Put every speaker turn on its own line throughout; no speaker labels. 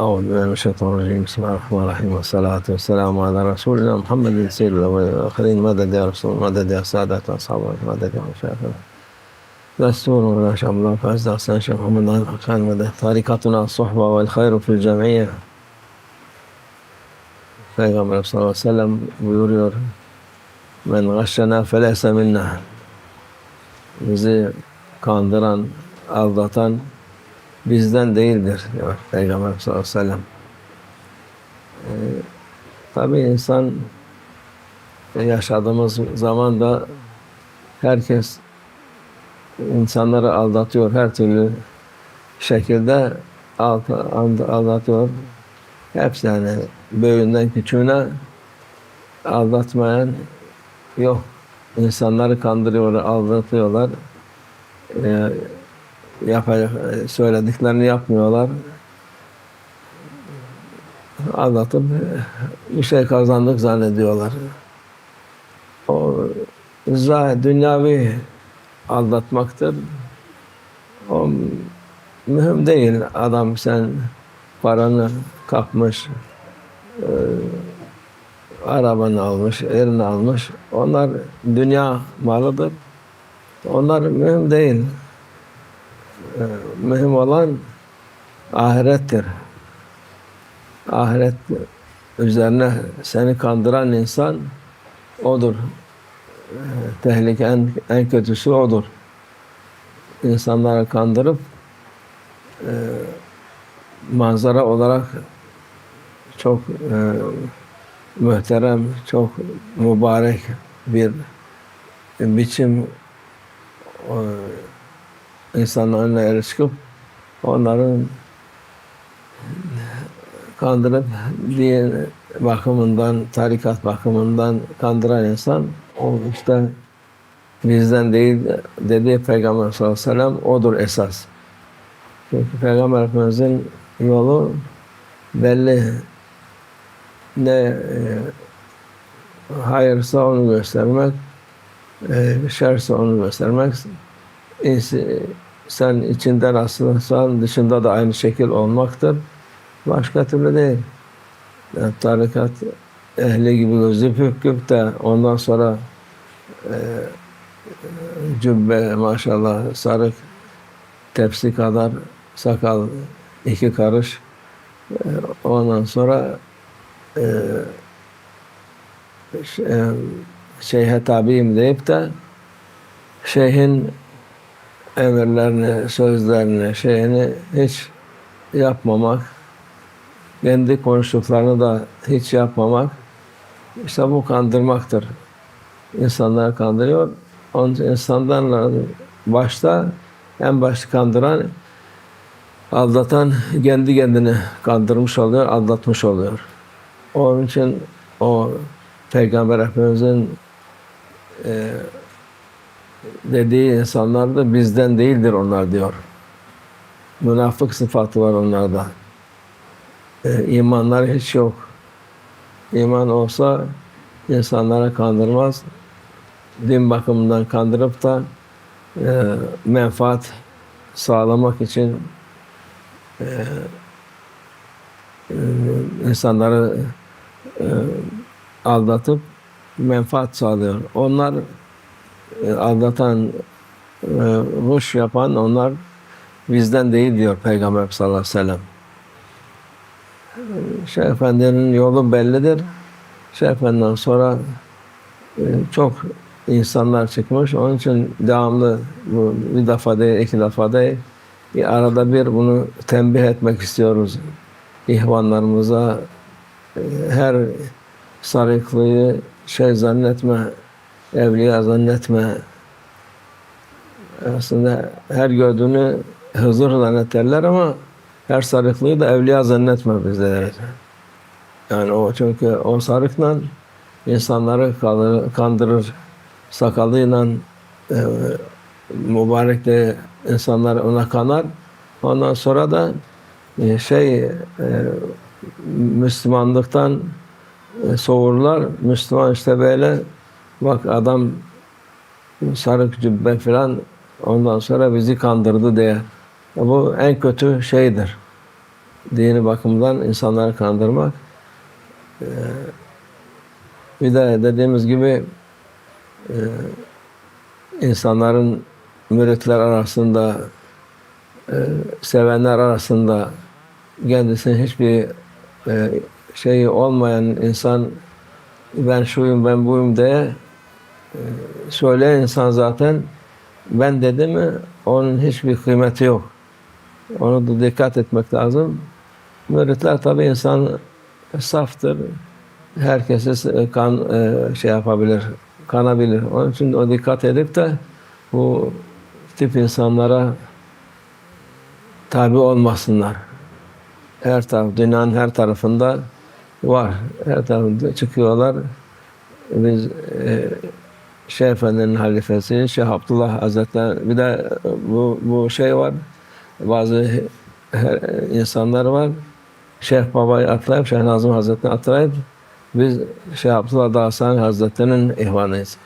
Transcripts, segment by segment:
أعوذ بالله من الشيطان الرجيم. بسم الله الرحمن الرحيم. والصلاة والسلام على رسولنا محمد سيد الأولين. والآخرين مدد يا رسول مدد يا سادة أصحاب مدد يا مشايخنا؟ دستور ولا شاء الله فعز أحسن شيخ محمد علي الحقان مدد طريقتنا الصحبة والخير في الجمعية Peygamber sallallahu aleyhi ve sellem buyuruyor Men gaşşena feleyse minna Bizi kandıran, aldatan bizden değildir diyor Peygamber sallallahu aleyhi ve sellem. Ee, tabii insan yaşadığımız zaman da herkes insanları aldatıyor her türlü şekilde aldatıyor. Hepsi yani büyüğünden küçüğüne aldatmayan yok. İnsanları kandırıyorlar, aldatıyorlar. Ee, yapacak, söylediklerini yapmıyorlar. Aldatıp bir şey kazandık zannediyorlar. O dünyavi aldatmaktır. O mühim değil. Adam sen paranı kapmış, e, arabanı almış, erini almış. Onlar dünya malıdır. Onlar mühim değil. E, mühim olan ahirettir. Ahiret üzerine seni kandıran insan odur. E, Tehlike en, en kötüsü odur. İnsanları kandırıp e, manzara olarak çok e, muhterem, çok mübarek bir biçim e, insanların önüne el çıkıp onların kandırıp din bakımından, tarikat bakımından kandıran insan o işte bizden değil dedi Peygamber sallallahu aleyhi ve sellem odur esas. Çünkü Peygamber Efendimiz'in yolu belli ne e, hayırsa onu göstermek, e, şerse onu göstermek. Sen içinde rastlıyorsan dışında da aynı şekil olmaktır. Başka türlü değil. Yani tarikat ehli gibi gözü pürküp de ondan sonra e, cübbe maşallah sarık tepsi kadar sakal iki karış e, ondan sonra e, e, şeyhe tabiyim deyip de şeyhin emirlerini, sözlerini, şeyini hiç yapmamak, kendi konuştuklarını da hiç yapmamak, işte bu kandırmaktır. İnsanları kandırıyor. Onun için insanlarla başta en başta kandıran, aldatan kendi kendini kandırmış oluyor, aldatmış oluyor. Onun için o Peygamber Efendimiz'in e, dediği insanlar da bizden değildir onlar diyor. Münafık sıfatı var onlarda. E, imanlar hiç yok. İman olsa insanlara kandırmaz. Din bakımından kandırıp da e, menfaat sağlamak için e, e, insanları e, aldatıp menfaat sağlıyor. Onlar aldatan, e, ruş yapan onlar bizden değil diyor Peygamber sallallahu aleyhi ve sellem. E, Şeyh Efendi'nin yolu bellidir. Şeyh Efendi'den sonra e, çok insanlar çıkmış. Onun için devamlı bu bir defa değil, iki defa değil. Bir arada bir bunu tembih etmek istiyoruz. İhvanlarımıza e, her sarıklıyı şey zannetme, evliya zannetme. Aslında her gördüğünü Hızır zannederler ama her sarıklıyı da evliya zannetme bizler. Yani o çünkü o sarıkla insanları kandırır. Sakalıyla e, mübarek de insanlar ona kanar. Ondan sonra da e, şey e, Müslümanlıktan e, soğurlar. Müslüman işte böyle bak adam sarık cübbe falan ondan sonra bizi kandırdı diye. Bu en kötü şeydir. dini bakımdan insanları kandırmak. Ee, bir de dediğimiz gibi e, insanların müritler arasında e, sevenler arasında kendisinin hiçbir e, şeyi olmayan insan ben şuyum ben buyum diye söyleyen insan zaten ben dedi mi onun hiçbir kıymeti yok. Onu da dikkat etmek lazım. Müritler tabi insan saftır. Herkese kan e, şey yapabilir, kanabilir. Onun için o dikkat edip de bu tip insanlara tabi olmasınlar. Her taraf, dünyanın her tarafında var. Her tarafında çıkıyorlar. Biz e, Şeyh Efendi'nin halifesi Şeyh Abdullah Hazretleri bir de bu, bu şey var. Bazı insanlar var. Şeyh Baba'yı atlayıp Şeyh Nazım Hazretleri'ni atlayıp biz Şeyh Abdullah Dağsan Hazretleri'nin ihvanıyız.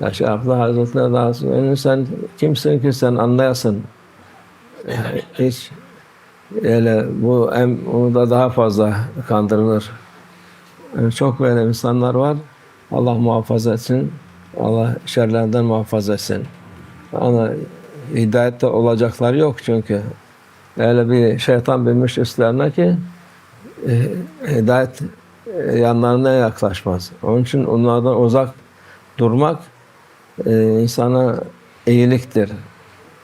Ya Şeyh Abdullah Hazretleri Dağsan yani sen kimsin ki sen anlayasın. Yani hiç öyle bu em, o da daha fazla kandırılır. Yani çok böyle insanlar var. Allah muhafaza etsin. Allah şerlerden muhafaza etsin. Ama hidayette olacaklar yok çünkü. Öyle bir şeytan binmiş üstlerine ki e, hidayet e, yanlarına yaklaşmaz. Onun için onlardan uzak durmak e, insana iyiliktir.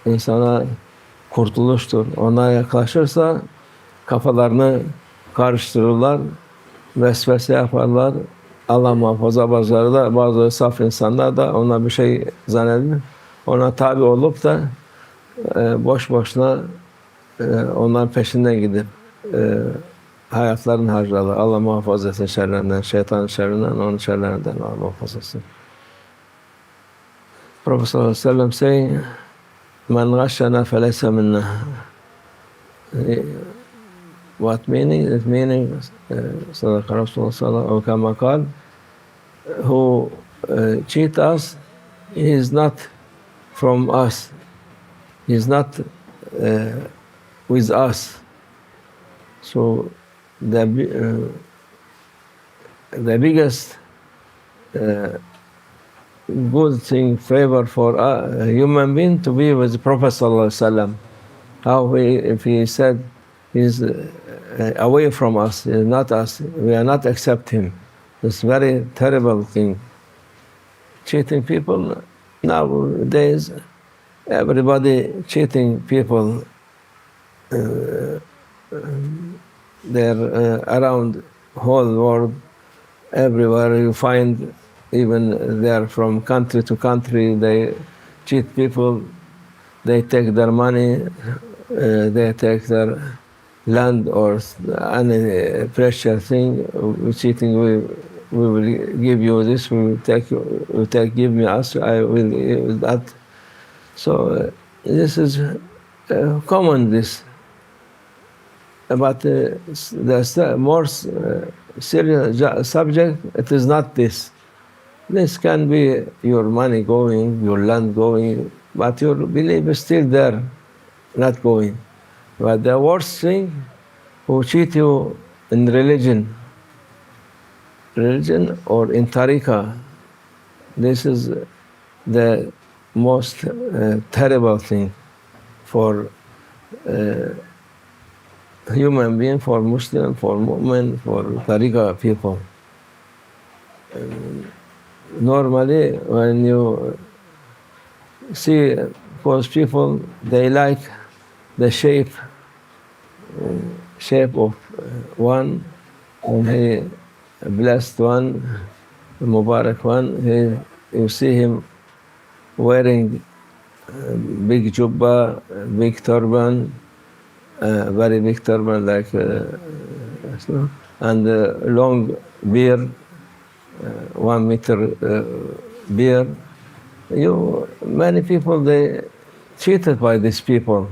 İnsana kurtuluştur. Ona yaklaşırsa kafalarını karıştırırlar, vesvese yaparlar. Allah muhafaza bazıları da bazı saf insanlar da ona bir şey zannediyor. Ona tabi olup da e, boş boşuna e, onların peşinden gidip e, hayatlarını harcarlar. Allah muhafaza etsin şerlerinden, şeytanın şerrinden, onun şerlerinden Allah muhafaza etsin. Prophet sallallahu aleyhi ve sellem saying, Man ghashana falaysa minna. What meaning? It meaning, uh, Sadaqa Rasulullah ve kama kal, who uh, cheat us, he is not from us. He is not uh, with us. So the uh, the biggest uh, good thing, favor for a human being to be with the Prophet sallallahu alaihi wasallam. How he, if he said he's uh, away from us, not us, we are not accept him. It's very terrible thing. Cheating people nowadays, everybody cheating people. Uh, they're uh, around whole world, everywhere you find, even they're from country to country, they cheat people, they take their money, uh, they take their land or any precious thing, cheating, we, we will give you this, we will take, you. we will take, give me us, I will give that. So uh, this is uh, common, this but uh, the more uh, serious subject, it is not this. This can be your money going, your land going, but your belief is still there, not going. But the worst thing, who cheat you in religion, religion or in tariqah, this is the most uh, terrible thing for uh, human being, for Muslim, for Mu'min, for Tariqa people. Um, Normally, when you see those people, they like the shape, uh, shape of uh, one, and he blessed one, Mubarak one. He, you see him wearing uh, big jubba, big turban, very big turban like uh, and long beard, one meter beard. You many people they cheated by these people,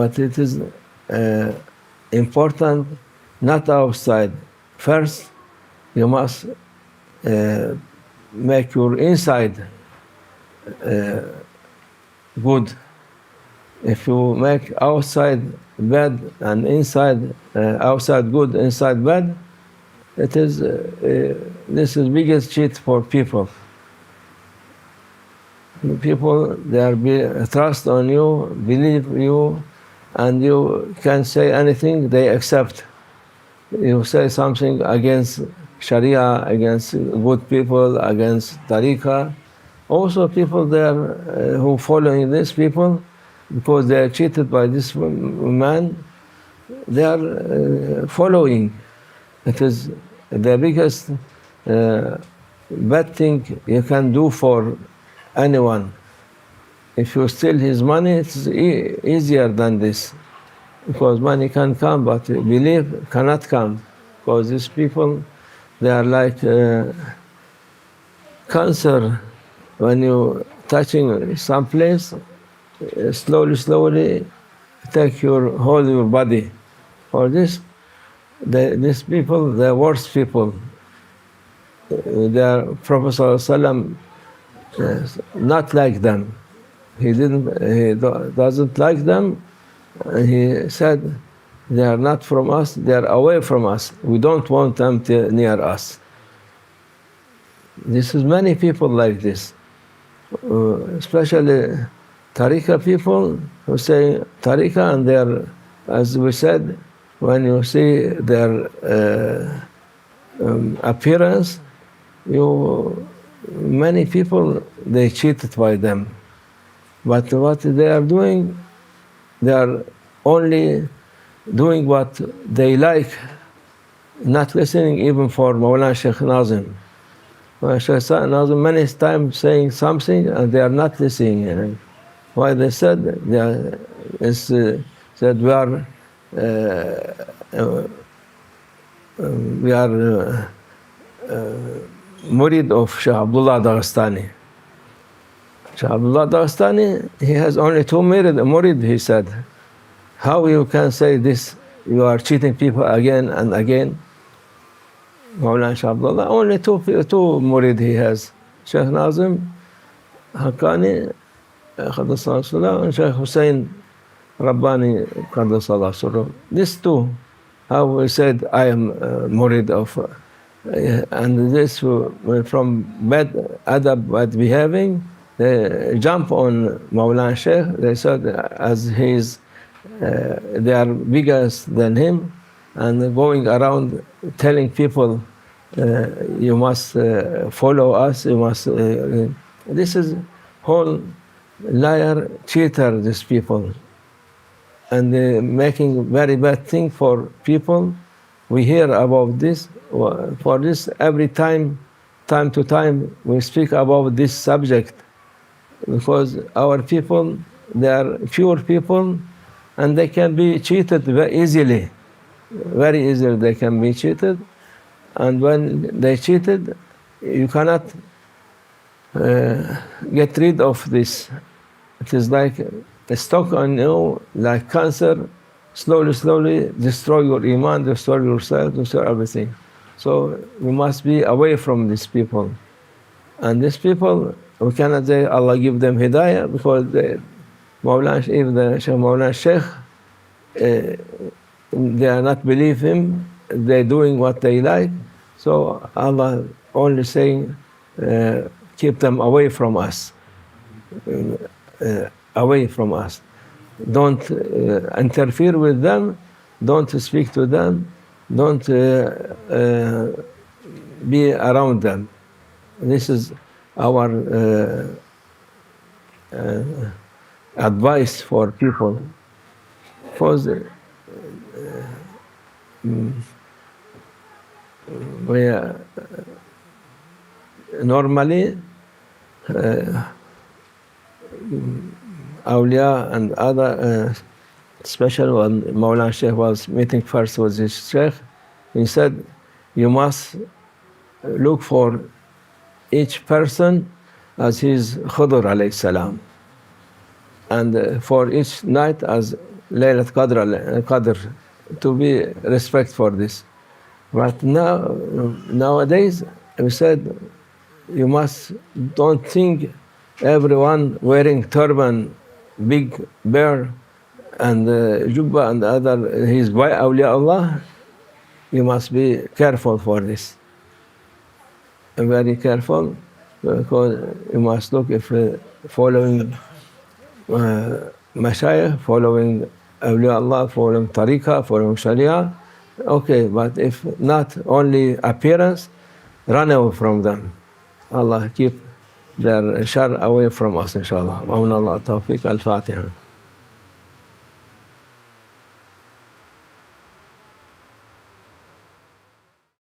but it is uh, important not outside. First, you must uh, make your inside uh, good if you make outside bad and inside uh, outside good, inside bad, it is uh, uh, this is biggest cheat for people. People they are be, trust on you, believe you, and you can say anything they accept. You say something against Sharia, against good people, against Tariqah. Also, people there uh, who following these people because they are cheated by this man, they are uh, following. It is the biggest uh, bad thing you can do for anyone. If you steal his money, it's e- easier than this. Because money can come, but belief cannot come. Because these people, they are like uh, cancer. When you touching some place, uh, slowly, slowly take your whole your body. For this, the, these people, the worst people. Uh, They are Prophet Sallallahu Yes, not like them. He didn't. He do- doesn't like them. He said, "They are not from us. They are away from us. We don't want them to, near us." This is many people like this, uh, especially Tariqa people who say Tariqa, and they are, as we said, when you see their uh, um, appearance, you many people they cheated by them but what they are doing they are only doing what they like not listening even for Mawlana Sheikh Nazim Mawlana Sheikh Nazim many times saying something and they are not listening why they said they are, is uh, said we are uh, uh, we are uh, uh, murid of Shah Abdullah Dagestani. Shah Abdullah Dagestani, he has only two murid, murid, he said. How you can say this? You are cheating people again and again. Mawlana Shah Abdullah, only two, two murid he has. Sheikh Nazim, Haqqani, Qaddas Salah, and Sheikh Hussein Rabbani, Qaddas Surah. These two, how we said, I am uh, murid of uh, and this uh, from bad adab, bad behaving, they jump on Mawlana Sheikh. They said as he's, uh, they are bigger than him, and going around telling people, uh, you must uh, follow us. You must. Uh, this is whole liar, cheater. These people, and uh, making very bad thing for people. We hear about this. For this, every time, time to time, we speak about this subject because our people, they are pure people, and they can be cheated very easily. Very easily, they can be cheated, and when they cheated, you cannot uh, get rid of this. It is like a stock on you, like cancer. Slowly, slowly destroy your iman, destroy yourself, destroy everything. So we must be away from these people. And these people, we cannot say Allah give them hidayah because they, Mawlana, even the Sheikh Mawlana Sheikh, uh, they are not believe him, they're doing what they like. So Allah only saying, uh, keep them away from us, uh, away from us. Don't interfere with them, don't speak to them, don't be around them. This is our uh, uh, advice for people. Because uh, mm, uh, normally uh, awliya and other, uh, especially when Maulana Sheikh was meeting first with his Sheikh, he said, you must look for each person as his Khudr alayhi salam. And uh, for each night as Laylat Qadr, Qadr to be respect for this. But now, nowadays, we said, you must don't think everyone wearing turban big bear and uh, Jubba and other, he's by awliyaullah, you must be careful for this very careful because you must look if following uh, mashayikh, following awliya Allah, following tariqah, following sharia, okay, but if not only appearance, run away from them. Allah keep their shar away from us, inshallah. Wa Allah tawfiq al-Fatiha.